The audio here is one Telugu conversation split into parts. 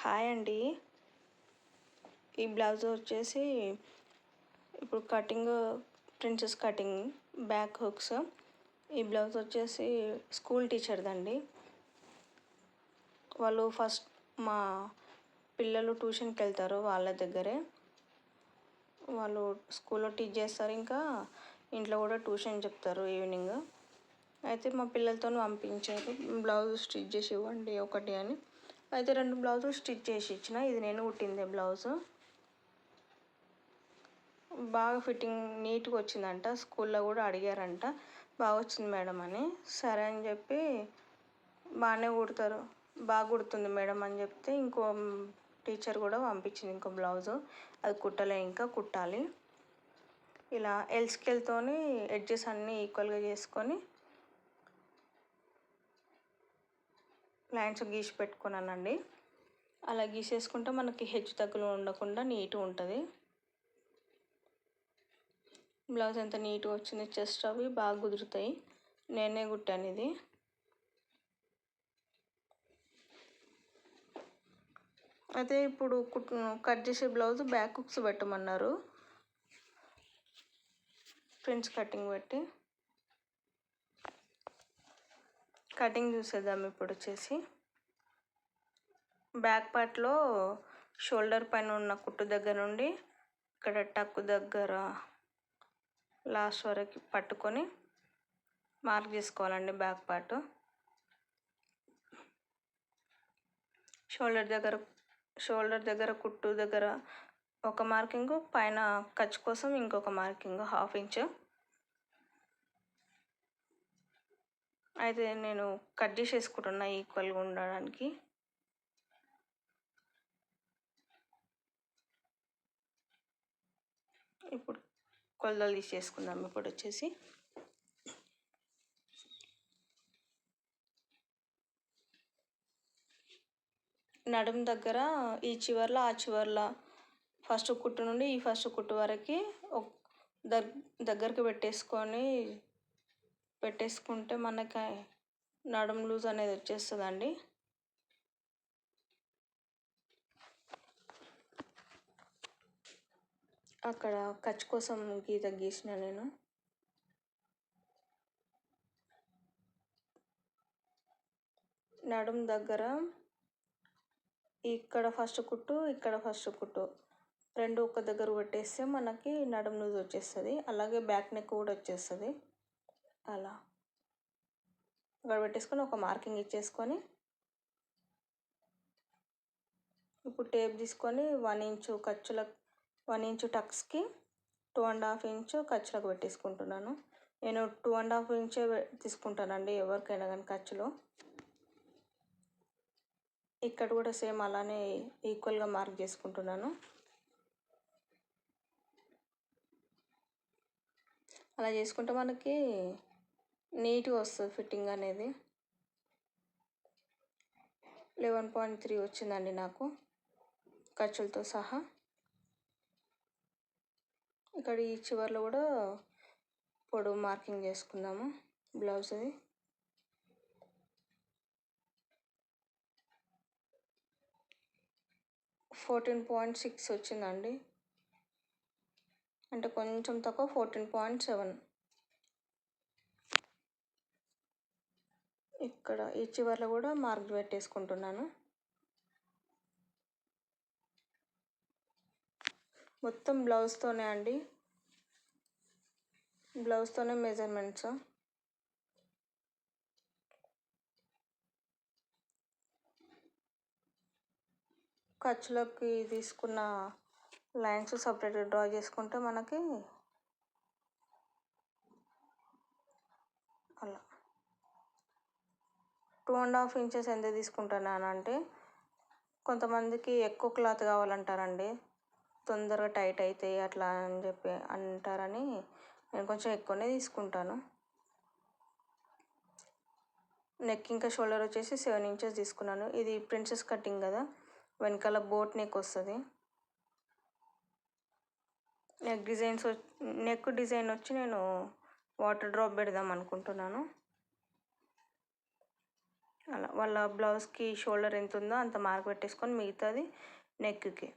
హాయ్ అండి. ఈ బ్లౌజ్ వచ్చేసి ఇప్పుడు cutting princess cutting back hooks. ఈ బ్లౌజ్ వచ్చేసి స్కూల్ టీచర్దండి. వాళ్ళు ఫస్ట్ మా పిల్లలు ట్యూషన్కి వెళ్తారు వాళ్ళ దగ్గరే. వాళ్ళు స్కూల్లో టీచ్ చేస్తారు ఇంకా ఇంట్లో కూడా ట్యూషన్ చెప్తారు ఈవినింగ్. అయితే మా పిల్లలతో పంపించారు బ్లౌజ్ స్టిచ్ చేసి ఇవ్వండి ఒకటి అని. అయితే రెండు బ్లౌజులు స్టిచ్ చేసి ఇచ్చిన. ఇది నేను కుట్టింది బ్లౌజ్. బాగా ఫిట్టింగ్ నీట్గా వచ్చిందంట. స్కూల్లో కూడా అడిగారంట. బాగా వచ్చింది మేడం అని. సరే అని చెప్పి బాగానే కుడతారు. బాగా కుడుతుంది మేడం అని చెప్తే ఇంకో టీచర్ కూడా పంపించింది ఇంకో బ్లౌజు. అది కుట్టలే ఇంకా కుట్టాలి. ఇలా ఎల్స్కేల్తోని ఎడ్జెస్ అన్నీ ఈక్వల్గా చేసుకొని లైన్స్ గీసి పెట్టుకున్నానండి. అలా గీసేసుకుంటే మనకి హెచ్చు తగ్గులు ఉండకుండా నీట్గా ఉంటుంది. బ్లౌజ్ ఎంత నీట్గా వచ్చింది చెస్ట్ అవి బాగా కుదురుతాయి. నేనే కుట్టాను ఇది. అయితే ఇప్పుడు కుట్ కట్ చేసే బ్లౌజ్ బ్యాక్ హుక్స్ పెట్టమన్నారు. ఫ్రెండ్స్ కటింగ్ పెట్టి. కటింగ్ చూసేద్దాం ఇప్పుడు వచ్చేసి. బ్యాక్ పార్ట్లో షోల్డర్ పైన ఉన్న కుట్టు దగ్గర నుండి ఇక్కడ టక్కు దగ్గర లాస్ట్ వరకు పట్టుకొని మార్క్ చేసుకోవాలండి బ్యాక్ పార్ట్. షోల్డర్ దగ్గర షోల్డర్ దగ్గర కుట్టు దగ్గర ఒక మార్కింగ్ పైన ఖర్చు కోసం ఇంకొక మార్కింగ్ హాఫ్ ఇంచ్. అయితే నేను కట్ చేసేసుకుంటున్నా ఈక్వల్గా ఉండడానికి. ఇప్పుడు కొలతలు తీసేసుకుందాం. ఇప్పుడు వచ్చేసి నడుము దగ్గర ఈ చివర్ల ఆ చివర్ల ఫస్ట్ కుట్టు నుండి ఈ ఫస్ట్ కుట్టు వరకు దగ్గరికి పెట్టేసుకొని పెట్టేసుకుంటే మనకి నడుము లూజ్ అనేది వచ్చేస్తుందండి. అక్కడ ఖర్చు కోసం గీత గీసిన నేను. నడుము దగ్గర ఇక్కడ ఫస్ట్ కుట్టు ఇక్కడ ఫస్ట్ కుట్టు. రెండు ఒక దగ్గర పెట్టేస్తే మనకి నడుము లూజ్ వచ్చేస్తుంది. అలాగే బ్యాక్ నెక్ కూడా వచ్చేస్తుంది. అలా. ఇక్కడ పెట్టేసుకొని ఒక మార్కింగ్ ఇచ్చేసుకొని ఇప్పుడు టేప్ తీసుకొని వన్ ఇంచు ఖర్చుల వన్ ఇంచు టక్స్కి టూ అండ్ హాఫ్ ఇంచు ఖర్చులకు పెట్టేసుకుంటున్నాను. నేను టూ అండ్ హాఫ్ ఇంచే తీసుకుంటానండి ఎవరికైనా కానీ ఖర్చులో. ఇక్కడ కూడా సేమ్ అలానే ఈక్వల్గా మార్క్ చేసుకుంటున్నాను. అలా చేసుకుంటే మనకి నీట్గా వస్తుంది ఫిట్టింగ్ అనేది. లెవెన్ పాయింట్ త్రీ వచ్చిందండి నాకు ఖర్చులతో సహా. ఇక్కడ ఈ చివర్లో కూడా పొడవు మార్కింగ్ చేసుకుందాము బ్లౌజ్ది ఫోర్టీన్ పాయింట్ సిక్స్ వచ్చిందండి. అంటే కొంచెం తక్కువ ఫోర్టీన్ పాయింట్ సెవెన్. ఇక్కడ ఈ చివర్లో కూడా మార్క్ పెట్టేసుకుంటున్నాను. మొత్తం బ్లౌజ్తోనే అండి. బ్లౌజ్తోనే మెజర్మెంట్స్. ఖర్చులకి తీసుకున్న లైన్స్ సపరేట్గా డ్రా చేసుకుంటే మనకి అలా టూ అండ్ హాఫ్ ఇంచెస్ ఎంత తీసుకుంటున్నానంటే కొంతమందికి ఎక్కువ క్లాత్ కావాలంటారండి. తొందరగా టైట్ అవుతాయి అట్లా అని చెప్పి అంటారని నేను కొంచెం ఎక్కువనే తీసుకుంటాను. నెక్ ఇంకా షోల్డర్ వచ్చేసి సెవెన్ ఇంచెస్ తీసుకున్నాను. ఇది ప్రిన్సెస్ కటింగ్ కదా వెనకాల బోట్ నెక్ వస్తుంది. నెక్ డిజైన్స్ నెక్ డిజైన్ వచ్చి నేను వాటర్ డ్రాప్ పెడదాం అనుకుంటున్నాను. అలా వాళ్ళ బ్లౌజ్కి షోల్డర్ ఎంత ఉందో అంత మార్క్ పెట్టేసుకొని మిగతాది నెక్కి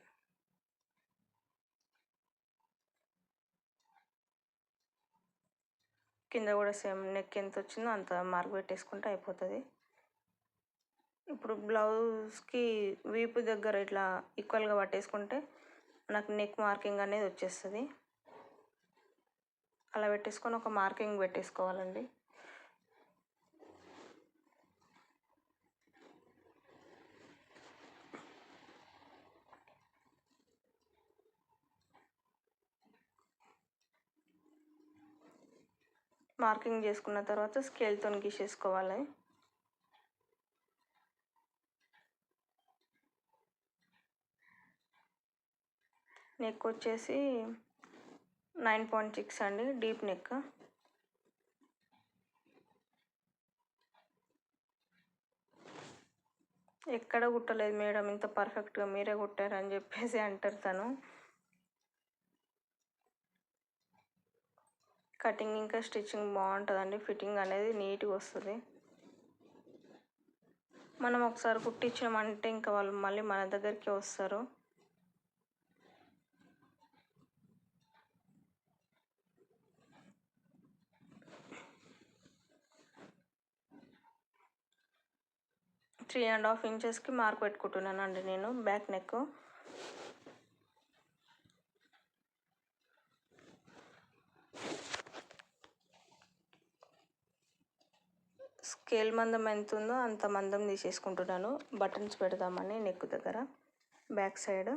కింద కూడా సేమ్ నెక్ ఎంత వచ్చిందో అంత మార్క్ పెట్టేసుకుంటే అయిపోతుంది. ఇప్పుడు బ్లౌజ్కి వీపు దగ్గర ఇట్లా ఈక్వల్గా పట్టేసుకుంటే నాకు నెక్ మార్కింగ్ అనేది వచ్చేస్తుంది. అలా పెట్టేసుకొని ఒక మార్కింగ్ పెట్టేసుకోవాలండి. మార్కింగ్ చేసుకున్న తర్వాత స్కేల్తో గీసేసుకోవాలి. నెక్ వచ్చేసి నైన్ పాయింట్ సిక్స్ అండి డీప్ నెక్. ఎక్కడ కుట్టలేదు మేడం ఇంత పర్ఫెక్ట్గా మీరే కుట్టారని చెప్పేసి అంటారు తను. కటింగ్ ఇంకా స్టిచ్చింగ్ బాగుంటుందండి. ఫిట్టింగ్ అనేది నీట్గా వస్తుంది. మనం ఒకసారి కుట్టించామంటే ఇంకా వాళ్ళు మళ్ళీ మన దగ్గరికి వస్తారు. త్రీ అండ్ హాఫ్ ఇంచెస్కి మార్క్ పెట్టుకుంటున్నానండి నేను బ్యాక్ నెక్ స్కేల్ మందం ఎంత ఉందో అంత మందం తీసేసుకుంటున్నాను. బటన్స్ పెడదామని నెక్ దగ్గర. Back side.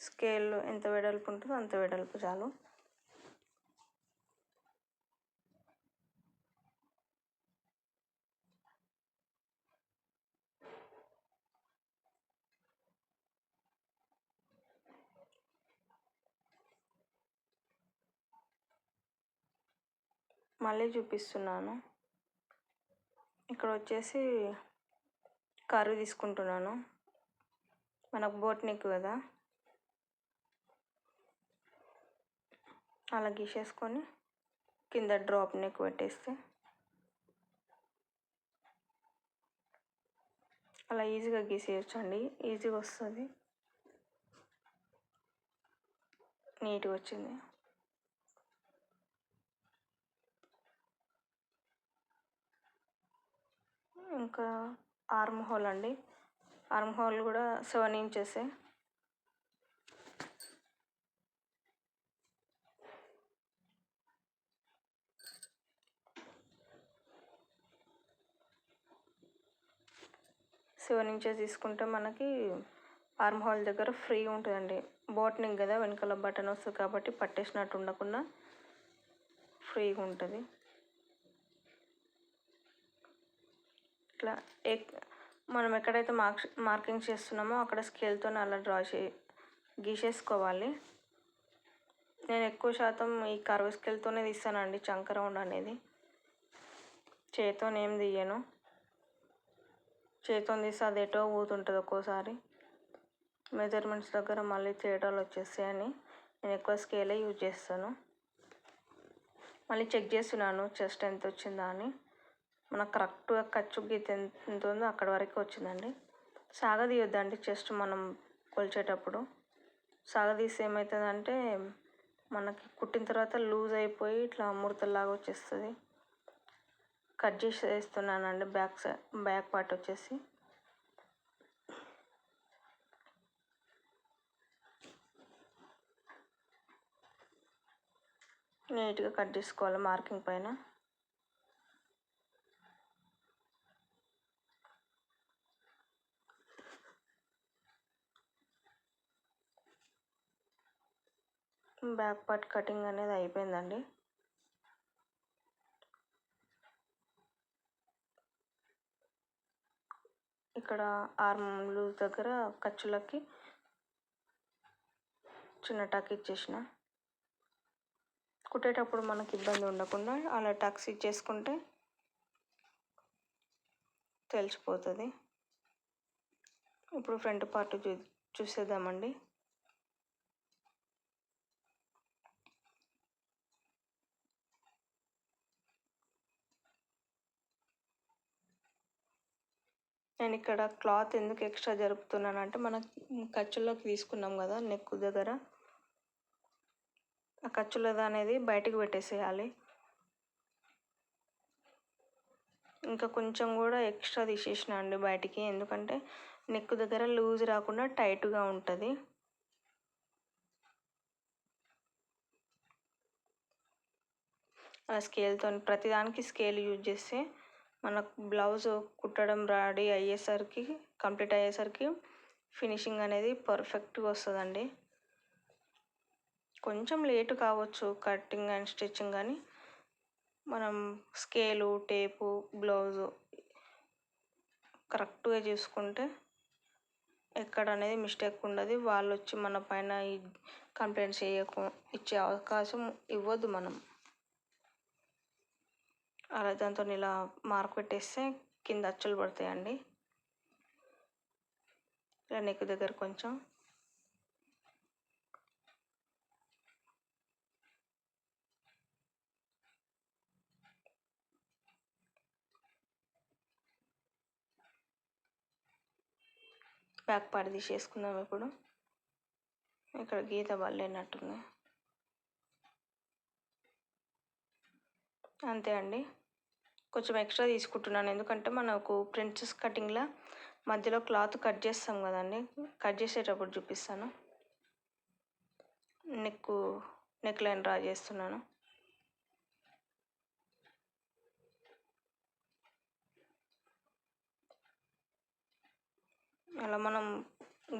స్కేల్ ఎంత వెడల్పు ఉంటుందో అంత వెడల్పు చాలు. మళ్ళీ చూపిస్తున్నాను. ఇక్కడ వచ్చేసి కర్రీ తీసుకుంటున్నాను. మనకు బోట్నిక్ కదా. అలా గీసేసుకొని కింద డ్రాప్ నెక్ పెట్టేస్తే అలా ఈజీగా గీసేయచ్చు అండి ఈజీగా వస్తుంది. నీట్గా వచ్చింది. ఇంకా ఆర్మ్ హోల్ అండి. ఆర్మ్ హోల్ కూడా సెవెన్ ఇంచెస్ సెవెన్ ఇంచెస్ తీసుకుంటే మనకి ఆర్మ్ హోల్ దగ్గర ఫ్రీ ఉంటుందండి. బోటనింగ్ కదా వెనకాల బటన్ వస్తుంది కాబట్టి పట్టేసినట్టు ఉండకుండా ఫ్రీగా ఉంటుంది. ఇట్లా ఎక్ మనం ఎక్కడైతే మార్క్స్ మార్కింగ్ చేస్తున్నామో అక్కడ స్కేల్తో అలా డ్రా చే గీసేసుకోవాలి. నేను ఎక్కువ శాతం ఈ కర్వ్ స్కేల్తోనే తీస్తానండి చంక రౌండ్ అనేది. చేతితో ఏం తీయను. చేతితో తీస్తే అది ఎటో పోతుంటుంది ఒక్కోసారి. మెజర్మెంట్స్ దగ్గర మళ్ళీ తేడాలు వచ్చేస్తాయని నేను ఎక్కువ స్కేలే యూజ్ చేస్తాను. మళ్ళీ చెక్ చేస్తున్నాను చెస్ట్ ఎంత వచ్చిందా అని. మనకు కరెక్ట్గా ఖర్చు గీత ఎంత ఉందో అక్కడ వరకు వచ్చిందండి. సాగదీయొద్దండి చెస్ట్ మనం కొలిచేటప్పుడు. సాగదీసి ఏమవుతుందంటే మనకి కుట్టిన తర్వాత లూజ్ అయిపోయి ఇట్లా ముడతలాగా వచ్చేస్తుంది. కట్ చేసి వేస్తున్నానండి బ్యాక్ సైడ్ బ్యాక్ పార్ట్ వచ్చేసి. నీట్గా కట్ చేసుకోవాలి మార్కింగ్ పైన. బ్యాక్ పార్ట్ కటింగ్ అనేది అయిపోయిందండి. ఇక్కడ ఆర్మ్ లూజ్ దగ్గర ఖర్చులకి చిన్న టక్ ఇచ్చేసిన. కుట్టేటప్పుడు మనకి ఇబ్బంది ఉండకుండా అలా టక్స్ ఇచ్చేసుకుంటే తెలిసిపోతుంది. ఇప్పుడు ఫ్రంట్ పార్ట్ చూ చూసేద్దామండి. నేను ఇక్కడ క్లాత్ ఎందుకు ఎక్స్ట్రా జరుపుతున్నాను అంటే మన ఖర్చుల్లోకి తీసుకున్నాం కదా నెక్ దగ్గర. ఆ ఖర్చులది అనేది బయటకు పెట్టేసేయాలి. ఇంకా కొంచెం కూడా ఎక్స్ట్రా తీసేసిన అండి బయటికి ఎందుకంటే నెక్ దగ్గర లూజ్ రాకుండా టైట్గా ఉంటుంది. ఆ స్కేల్తో ప్రతిదానికి స్కేల్ యూజ్ చేస్తే మనకు బ్లౌజ్ కుట్టడం రెడీ అయ్యేసరికి కంప్లీట్ అయ్యేసరికి ఫినిషింగ్ అనేది పర్ఫెక్ట్గా వస్తుందండి. కొంచెం లేటు కావచ్చు కటింగ్ అండ్ స్టిచ్చింగ్ కానీ మనం స్కేలు టేపు బ్లౌజు కరెక్ట్గా చూసుకుంటే ఎక్కడ అనేది మిస్టేక్ ఉండదు. వాళ్ళు వచ్చి మన పైన కంప్లైంట్స్ చేయకు ఇచ్చే అవకాశం ఇవ్వద్దు మనం. అలా దాంతో ఇలా మార్క్ పెట్టేస్తే కింద అచ్చులు పడతాయండి. ఇలా నెక్ దగ్గర కొంచెం. బ్యాక్ పార్ట్ తీసేసుకుందాం ఇప్పుడు. ఇక్కడ గీత పడలేనట్టుంది. అంతే అండి. కొంచెం ఎక్స్ట్రా తీసుకుంటున్నాను. ఎందుకంటే మనకు ప్రిన్సెస్ కటింగ్లో మధ్యలో క్లాత్ కట్ చేస్తాం కదండి. కట్ చేసేటప్పుడు చూపిస్తాను. నెక్ నెక్ లైన్ డ్రా చేస్తున్నాను. అలా మనం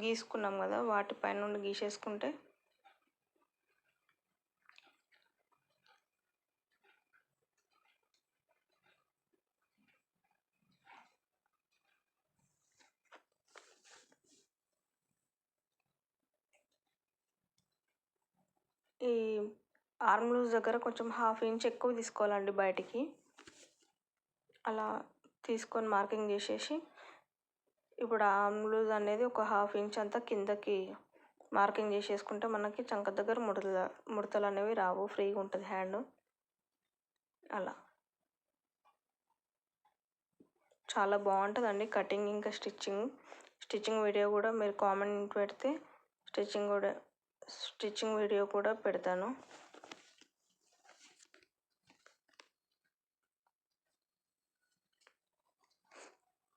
గీసుకున్నాం కదా వాటిపై నుండి గీసేసుకుంటే ఈ ఆర్మ్ లూజ్ దగ్గర కొంచెం హాఫ్ ఇంచ్ ఎక్కువ తీసుకోవాలండి బయటికి. అలా తీసుకొని మార్కింగ్ చేసేసి ఇప్పుడు ఆర్మ్ లూజ్ అనేది ఒక హాఫ్ ఇంచ్ అంతా కిందకి మార్కింగ్ చేసేసుకుంటే మనకి చంక దగ్గర ముడతలు ముడతలు అనేవి రావు ఫ్రీగా ఉంటుంది హ్యాండ్. అలా. చాలా బాగుంటుందండి కటింగ్ ఇంకా స్టిచ్చింగ్. స్టిచ్చింగ్ వీడియో కూడా మీరు కామెంట్ పెడితే స్టిచ్చింగ్ కూడా స్టిచ్చింగ్ వీడియో కూడా పెడతాను.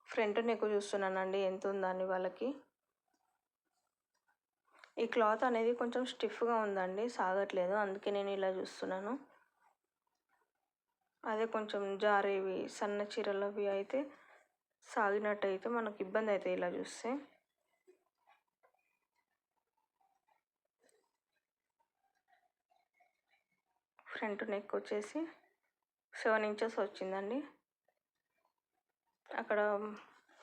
ఫ్రంట్ నెక్ చూస్తున్నానండి ఎంత ఉందని వాళ్ళకి? ఈ క్లాత్ అనేది కొంచెం స్టిఫ్గా ఉందండి సాగట్లేదు అందుకే నేను ఇలా చూస్తున్నాను. అదే కొంచెం జారేవి సన్న చీరలవి అయితే సాగినట్టయితే మనకు ఇబ్బంది అవుతుంది ఇలా చూస్తే. ఫ్రంట్ నెక్ వచ్చేసి సెవెన్ ఇంచెస్ వచ్చిందండి. అక్కడ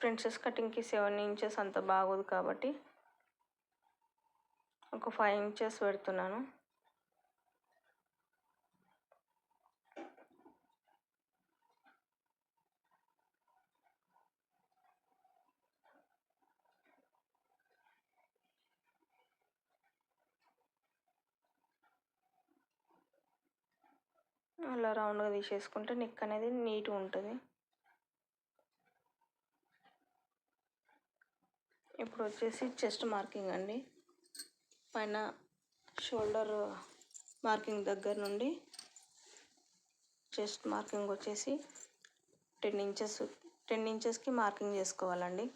ప్రిన్సెస్ కటింగ్కి సెవెన్ ఇంచెస్ అంత బాగోదు కాబట్టి ఒక ఫైవ్ ఇంచెస్ పెడుతున్నాను. అలా రౌండ్గా తీసేసుకుంటే నెక్ అనేది నీట్గా ఉంటుంది. ఇప్పుడు వచ్చేసి చెస్ట్ మార్కింగ్ అండి. పైన షోల్డర్ మార్కింగ్ దగ్గర నుండి చెస్ట్ మార్కింగ్ వచ్చేసి టెన్ ఇంచెస్ టెన్ ఇంచెస్కి మార్కింగ్ చేసుకోవాలండి.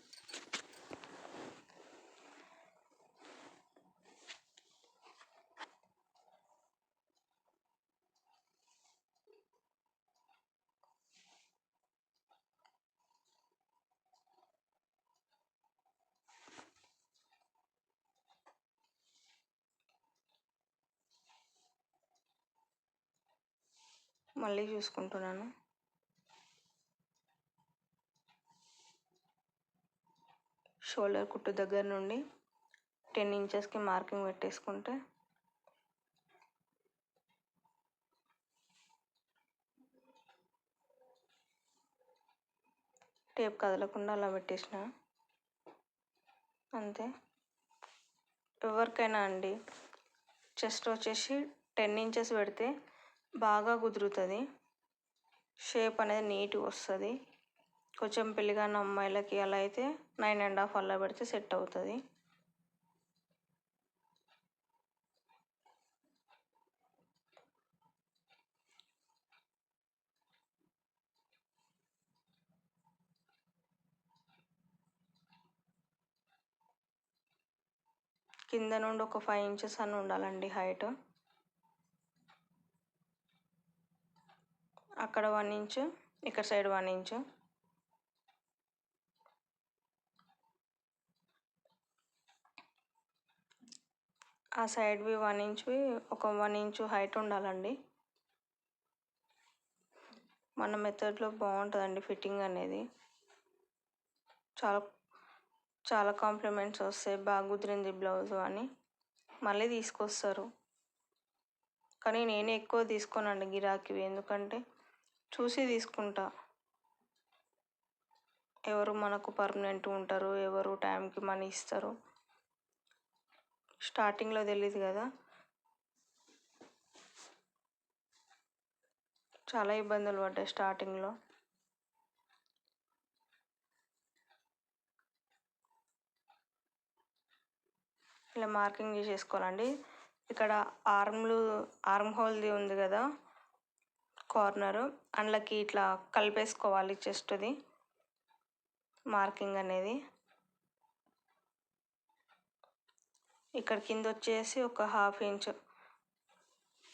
మళ్ళీ చూసుకుంటున్నాను. షోల్డర్ కుట్టు దగ్గర నుండి టెన్ ఇంచెస్కి మార్కింగ్ పెట్టేసుకుంటే టేప్ కదలకుండా అలా పెట్టేసిన. అంతే. ఎవరికైనా అండి చెస్ట్ వచ్చేసి టెన్ ఇంచెస్ పెడితే బాగా కుదురుతుంది. షేప్ అనేది నీట్గా వస్తుంది. కొంచెం పెళ్ళిగాని అమ్మాయిలకి అలా అయితే నైన్ అండ్ హాఫ్ అలా పెడితే సెట్ అవుతుంది. కింద నుండి ఒక ఫైవ్ ఇంచెస్ అని ఉండాలండి హైట్. అక్కడ వన్ ఇంచ్ ఇక్కడ సైడ్ వన్ ఇంచ్ ఆ సైడ్వి వన్ ఇంచ్వి ఒక వన్ ఇంచు హైట్ ఉండాలండి. మన మెథడ్లో బాగుంటుందండి ఫిట్టింగ్ అనేది. చాలా చాలా కాంప్లిమెంట్స్ వస్తాయి బాగా కుదిరింది బ్లౌజ్ అని. మళ్ళీ తీసుకొస్తారు. కానీ నేనే ఎక్కువ తీసుకోనండి గిరాకీవి ఎందుకంటే చూసి తీసుకుంటా. ఎవరు మనకు పర్మనెంట్ ఉంటారు ఎవరు టైంకి మనీ ఇస్తారు. స్టార్టింగ్లో తెలియదు కదా. చాలా ఇబ్బందులు పడ్డాయి స్టార్టింగ్లో. ఇలా మార్కింగ్ చేసేసుకోవాలండి. ఇక్కడ ఆర్మ్లు ఆర్మ్ హోల్ది ఉంది కదా. కార్నరు. అందులోకి ఇట్లా కలిపేసుకోవాలి చెస్ట్ది మార్కింగ్ అనేది. ఇక్కడ కింద వచ్చేసి ఒక హాఫ్ ఇంచ్.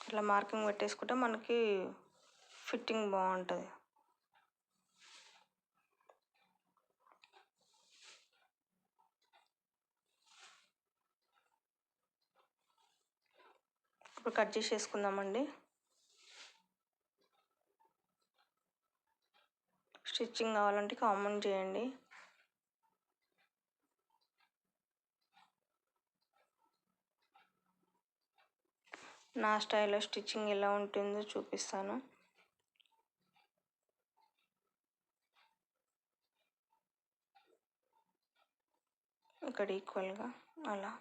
ఇట్లా మార్కింగ్ పెట్టేసుకుంటే మనకి ఫిట్టింగ్ బాగుంటుంది. ఇప్పుడు కట్ చేసేసుకుందామండి. స్టిచ్చింగ్ కావాలంటే కామెంట్ చేయండి. నా స్టైల్లో స్టిచ్చింగ్ ఎలా ఉంటుందో చూపిస్తాను. ఇక్కడ ఈక్వల్గా అలా.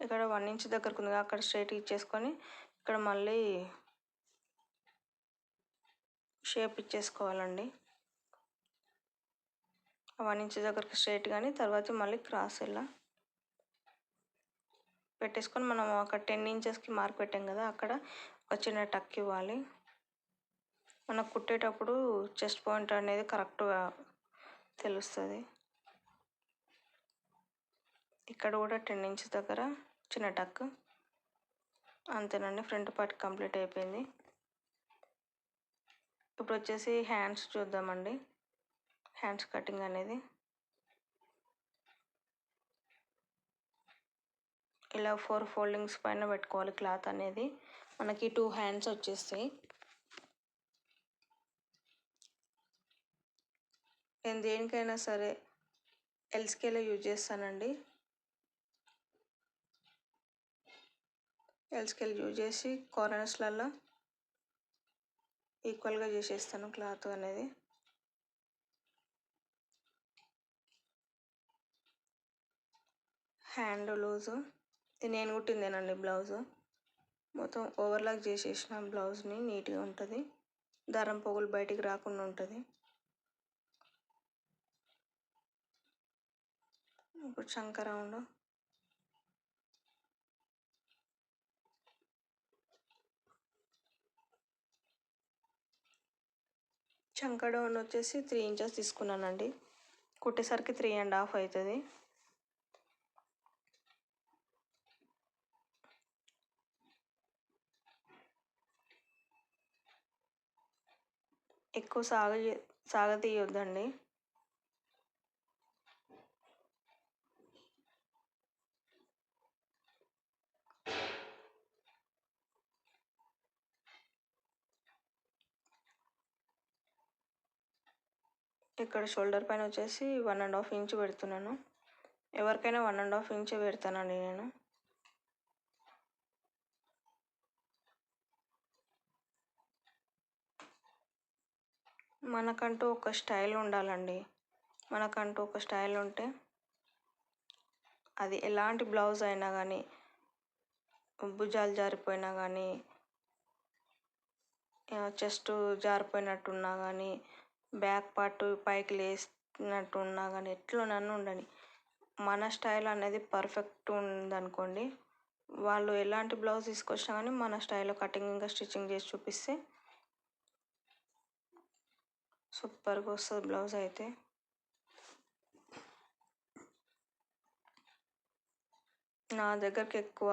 ఇక్కడ వన్ ఇంచ్ దగ్గరకు ఉంది అక్కడ స్ట్రైట్ ఇచ్చేసుకొని ఇక్కడ మళ్ళీ షేప్ ఇచ్చేసుకోవాలండి. వన్ ఇంచ్ దగ్గరికి స్ట్రైట్ కానీ తర్వాత మళ్ళీ క్రాస్ ఇలా పెట్టేసుకొని మనం ఒక టెన్ ఇంచెస్కి మార్క్ పెట్టాం కదా అక్కడ ఒక చిన్న టక్ ఇవ్వాలి. మనకు కుట్టేటప్పుడు చెస్ట్ పాయింట్ అనేది కరెక్ట్గా తెలుస్తుంది. ఇక్కడ కూడా టెన్ ఇంచెస్ దగ్గర చిన్న టక్. అంతేనండి ఫ్రంట్ పార్ట్ కంప్లీట్ అయిపోయింది. ఇప్పుడు వచ్చేసి హ్యాండ్స్ చూద్దామండి. హ్యాండ్స్ కటింగ్ అనేది. ఇలా ఫోర్ ఫోల్డింగ్స్ పైన పెట్టుకోవాలి క్లాత్ అనేది. మనకి టూ హ్యాండ్స్ వచ్చేస్తాయి. నేను దేనికైనా సరే ఎల్స్కేల యూజ్ చేస్తానండి. ఎల్స్కేల్ యూజ్ చేసి కార్నర్స్లలో ఈక్వల్గా చేసేస్తాను క్లాత్ అనేది. Hand loose. ఇది నేను కుట్టిందేనండి బ్లౌజు. మొత్తం ఓవర్లాక్ చేసేసిన బ్లౌజ్ని నీట్గా ఉంటుంది. దారం పొగులు బయటికి రాకుండా ఉంటుంది. ఇప్పుడు చంక రౌండ్. చంకడోన్ వచ్చేసి త్రీ ఇంచెస్ తీసుకున్నానండి. కుట్టేసరికి త్రీ అండ్ హాఫ్ అవుతుంది ఎక్కువ సాగ సాగతీయొద్దండి. ఇక్కడ షోల్డర్ పైన వచ్చేసి వన్ అండ్ హాఫ్ ఇంచ్ పెడుతున్నాను. ఎవరికైనా వన్ అండ్ హాఫ్ ఇంచ్ పెడతానండి నేను. మనకంటూ ఒక స్టైల్ ఉండాలండి. మనకంటూ ఒక స్టైల్ ఉంటే అది ఎలాంటి బ్లౌజ్ అయినా కానీ భుజాలు జారిపోయినా కానీ చెస్ట్ జారిపోయినట్టున్నా కానీ బ్యాక్ పార్ట్ పైకి లేసినట్టు ఉన్నా కానీ ఎట్లనన్నా ఉండని. మన స్టైల్ అనేది పర్ఫెక్ట్ ఉందనుకోండి. వాళ్ళు ఎలాంటి బ్లౌజ్ తీసుకొచ్చినా కానీ మన స్టైల్లో కటింగ్ ఇంకా స్టిచ్చింగ్ చేసి చూపిస్తే సూపర్గా వస్తుంది బ్లౌజ్ అయితే. నా దగ్గరికి ఎక్కువ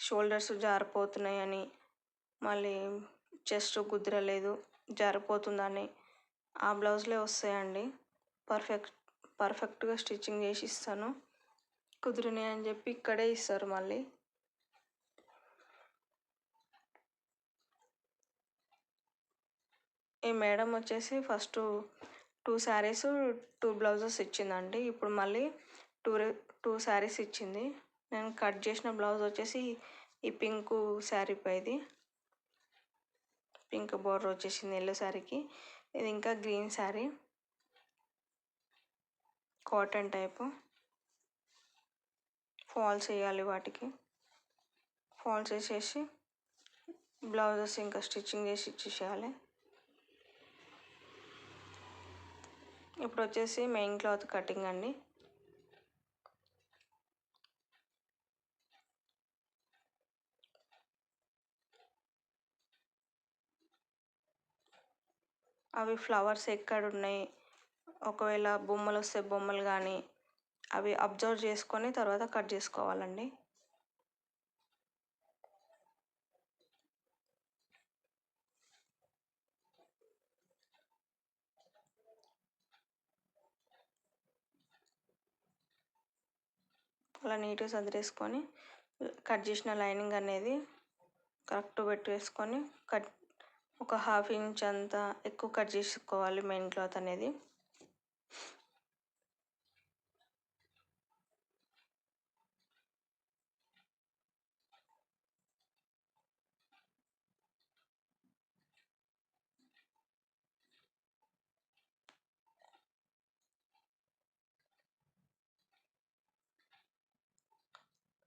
షోల్డర్స్ జారిపోతున్నాయని మళ్ళీ చెస్ట్ కుదరలేదు జారిపోతుందని ఆ బ్లౌజ్లే వస్తాయండి. పర్ఫెక్ట్ పర్ఫెక్ట్గా స్టిచ్చింగ్ చేసి ఇస్తాను. కుదిరినాయి అని చెప్పి ఇక్కడే ఇస్తారు మళ్ళీ. ఈ మేడం వచ్చేసి first two saris two blouses ఇచ్చిందండి. ఇప్పుడు మళ్ళీ టూ టూ శారీస్ ఇచ్చింది. నేను కట్ చేసిన బ్లౌజ్ వచ్చేసి ఈ పింక్ శారీ పైది. పింక్ బోర్డర్ వచ్చేసింది ఎల్లో శారీకి. ఇది ఇంకా green sari. Cotton type. Falls వేయాలి వాటికి. ఫాల్స్ వేసేసి బ్లౌజెస్ ఇంకా స్టిచ్చింగ్ చేసి ఇచ్చేసేయాలి. ఇప్పుడు వచ్చేసి మెయిన్ క్లాత్ కటింగ్ అండి. అవి ఫ్లవర్స్ ఎక్కడ ఉన్నాయి ఒకవేళ బొమ్మలు వస్తే బొమ్మలు కానీ అవి అబ్జర్వ్ చేసుకొని తర్వాత కట్ చేసుకోవాలండి. అలా నీట్గా సదిరేసుకొని కట్ చేసిన లైనింగ్ అనేది కరెక్ట్ పెట్టేసుకొని కట్ ఒక హాఫ్ ఇంచ్ అంత ఎక్కువ కట్ చేసుకోవాలి మెయిన్ క్లాత్ అనేది.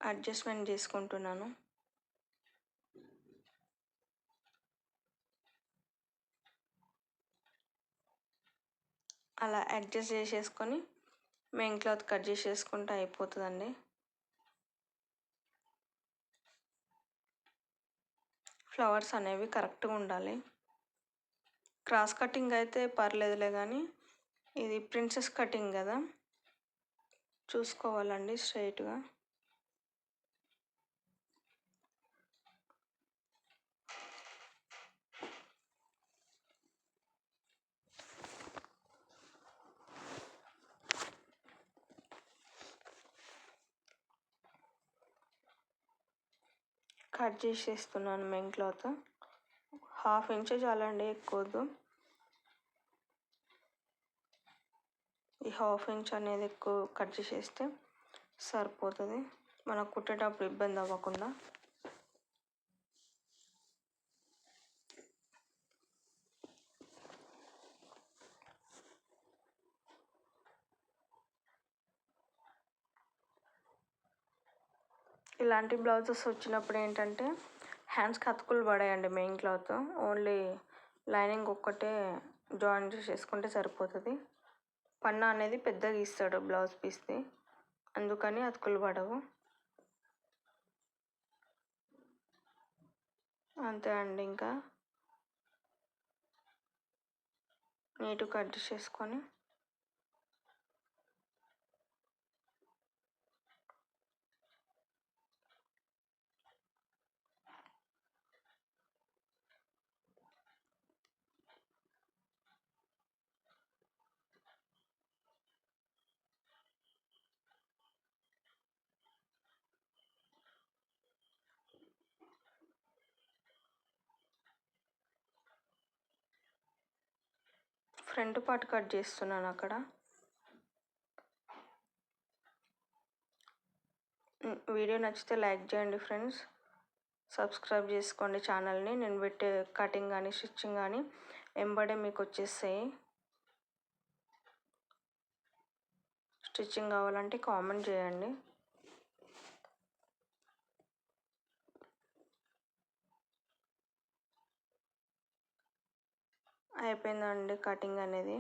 అడ్జస్ట్మెంట్ చేసుకుంటున్నాను. అలా అడ్జస్ట్ చేసేసుకొని మెయిన్ క్లాత్ కట్ చేసేసుకుంటే అయిపోతుందండి. ఫ్లవర్స్ అనేవి కరెక్ట్గా ఉండాలి. క్రాస్ కటింగ్ అయితే పర్లేదులే కానీ ఇది ప్రిన్సెస్ కటింగ్ కదా. చూసుకోవాలండి స్ట్రైట్గా కట్ చేసేస్తున్నాను మెయిన్ క్లాత్. హాఫ్ ఇంచ్ చాలండి ఎక్కువద్దు. ఈ హాఫ్ ఇంచ్ అనేది ఎక్కువ కట్ చేసేస్తే సరిపోతుంది. మనకు కుట్టేటప్పుడు ఇబ్బంది అవ్వకుండా. ఇలాంటి బ్లౌజెస్ వచ్చినప్పుడు ఏంటంటే హ్యాండ్స్కి అతుకులు పడాయండి మెయిన్ క్లాత్. ఓన్లీ లైనింగ్ ఒక్కటే జాయిన్ చేసేసుకుంటే సరిపోతుంది. పన్నా అనేది పెద్దగా ఇస్తాడు బ్లౌజ్ పీస్ది అందుకని అతుకులు పడవు. అంతే అండి ఇంకా. నీట్గా కట్ చేసుకొని ఫ్రంట్ పార్ట్ కట్ చేస్తున్నాను అక్కడ. వీడియో నచ్చితే లైక్ చేయండి ఫ్రెండ్స్. సబ్స్క్రైబ్ చేసుకోండి ఛానల్ని. నేను పెట్టే కటింగ్ కానీ స్టిచ్చింగ్ కానీ ఎంబడే మీకు వచ్చేస్తాయి. స్టిచ్చింగ్ కావాలంటే కామెంట్ చేయండి. అయిపోయిందండి కటింగ్ అనేది.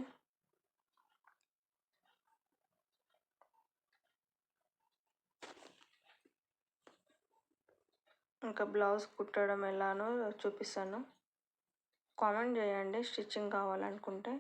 ఇంకా బ్లౌజ్ కుట్టడం ఎలానో చూపిస్తాను. కామెంట్ చేయండి స్టిచ్చింగ్ కావాలనుకుంటే.